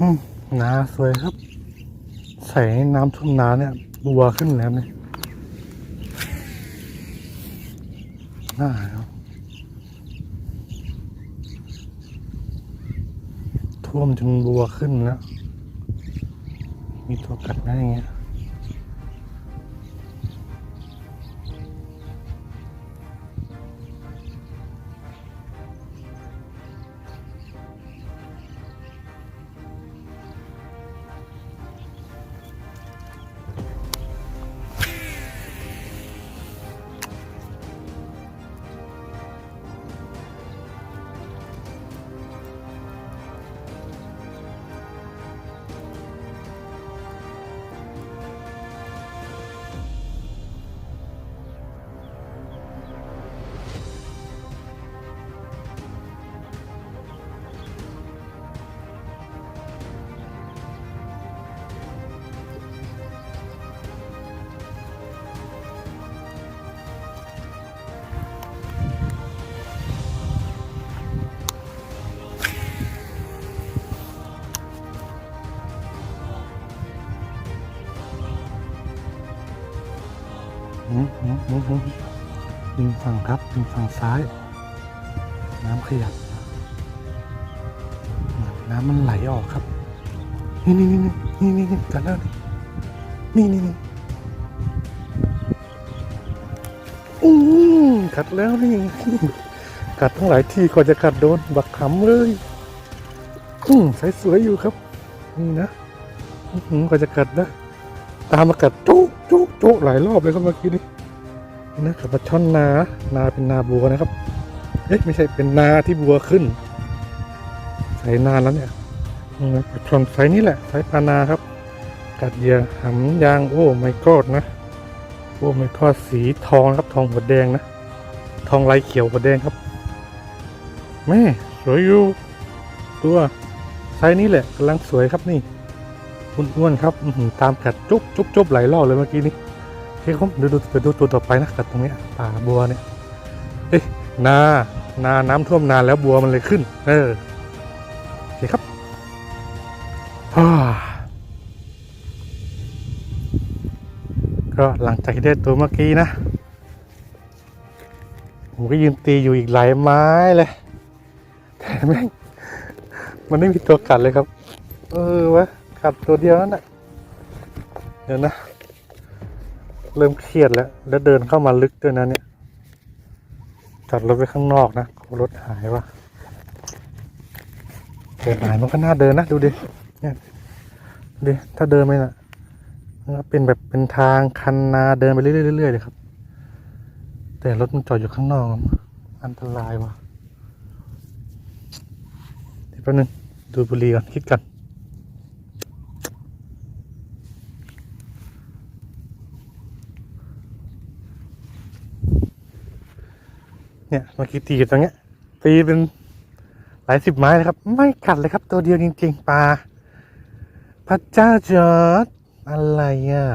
อืมนาสวยครับ ใส่น้ำทุ่งนาเนี่ย บัวขึ้นแล้วเนี่ยน่าครับท่วมจนบัวขึ้นแล้ว มีตัวกัดไหมอย่างเงี้ย อืมอืมอืมอืมริมฝั่งครับริมฝั่งซ้าย น้ำขยับน้ำมันไหลออกครับ นี่นี่นี่นี่นี่นี่กัดแล้วนี่นี่นี่อืมกัดแล้วนี่กัดทั้งหลายที่ก่อนจะกัดโดนบักขำเลยอืมใสสวยอยู่ครับนี่นะอื้อหือกว่าจะกัดนะ ตามมากัดจุกจุกจุกหลายรอบเลยครับเมื่อกี้นี้นี่นะกับปลาช่อนนา นาเป็นนาบัวนะครับ เอ๊ะไม่ใช่เป็นนาที่บัวขึ้น ใส่นานแล้วเนี่ยปลาช่อนไซนี้แหละไซส์ปานาครับ กัดเหยื่อหำยางโอ้ไม่กอดนะ โอ้ไม่กอดสีทองครับทองหัวแดงนะ ทองลายเขียวหัวแดงครับ แม่สวยอยู่ ตัวไซนี้แหละกำลังสวยครับนี่ คุณอ้วนครับตามกัดจุ๊บจุ๊บจุ๊บหลายรอบเลยเมื่อกี้นี้โอเคครับเดี๋ยวดูดูตัวต่อไปนะกัดตรงนี้ป่าบัวเนี่ยเอ้ยนานาน้ำท่วมนานแล้วบัวมันเลยขึ้น เออโอเคครับก็หลังจากที่ได้ตัวเมื่อกี้นะผมก็ยืนตีอยู่อีกหลายไม้เลยแต่แม่งมันไม่มีตัวกัดเลยครับ เออวะ กัดตัวเดียวนั่นแหละเดี๋ยวนะ เริ่มเครียดแล้ว แล้วเดินเข้ามาลึกด้วยนะเนี่ยจอดรถไว้ข้างนอกนะรถหายวะเดินหายมันก็น่าเดินนะ ดูดิเนี่ยดิถ้าเดินไปน่ะมันก็เป็นแบบเป็นทางคันนาเดินไปเรื่อยๆเรื่อยๆเลยครับ แต่รถมันจอดอยู่ข้างนอก อันตรายวะเดี๋ยวแป๊บนึงดูบุรีก่อนคิดกัน เนี่ยเมื่อกี้ตีตรงเนี้ย ตีเป็นหลายสิบไม้นะครับ ไม่กัดเลยครับ ตัวเดียวจริงๆปลาพระเจ้าจอร์ดอะไรอะ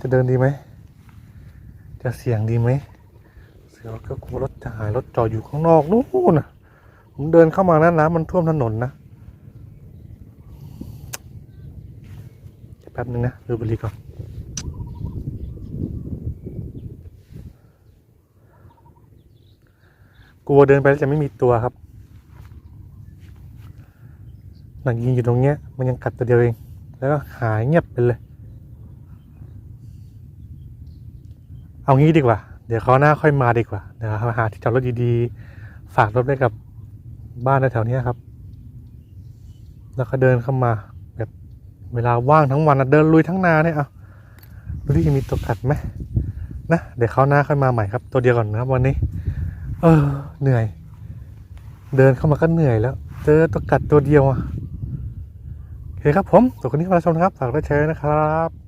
จะเดินดีไหม จะเสียงดีไหม เสียวก็กลัวรถจะหายรถจอดอยู่ข้างนอกนู่นนะผมเดินเข้ามานะน้ำมันท่วมถนนนะแป๊บนึงนะ ดูบุหรี่ก่อน กลัวเดินไปแล้วจะไม่มีตัวครับ หนังยิงอยู่ตรงเนี้ย มันยังกัดตัวเดียวเอง แล้วก็หายเงียบไปเลย เอางี้ดีกว่า เดี๋ยวเขาหน้าค่อยมาดีกว่า เดี๋ยวเราหาที่จอดรถดีๆ ฝากรถไว้กับบ้านแถวๆเนี้ยครับ แล้วก็เดินเข้ามา แบบเวลาว่างทั้งวันนะเดินลุยทั้งนาเนี่ยเอาดูดิมีตัวกัดไหมนะ เดี๋ยวเขาหน้าค่อยมาใหม่ครับ ตัวเดียวก่อนนะครับวันนี้ เออเหนื่อย เดินเข้ามาก็เหนื่อยแล้ว เจอตัวกัดตัวเดียวอะโอเคครับผมตัวคนนี้มาชมนะครับฝากด้วยแชร์นะครับ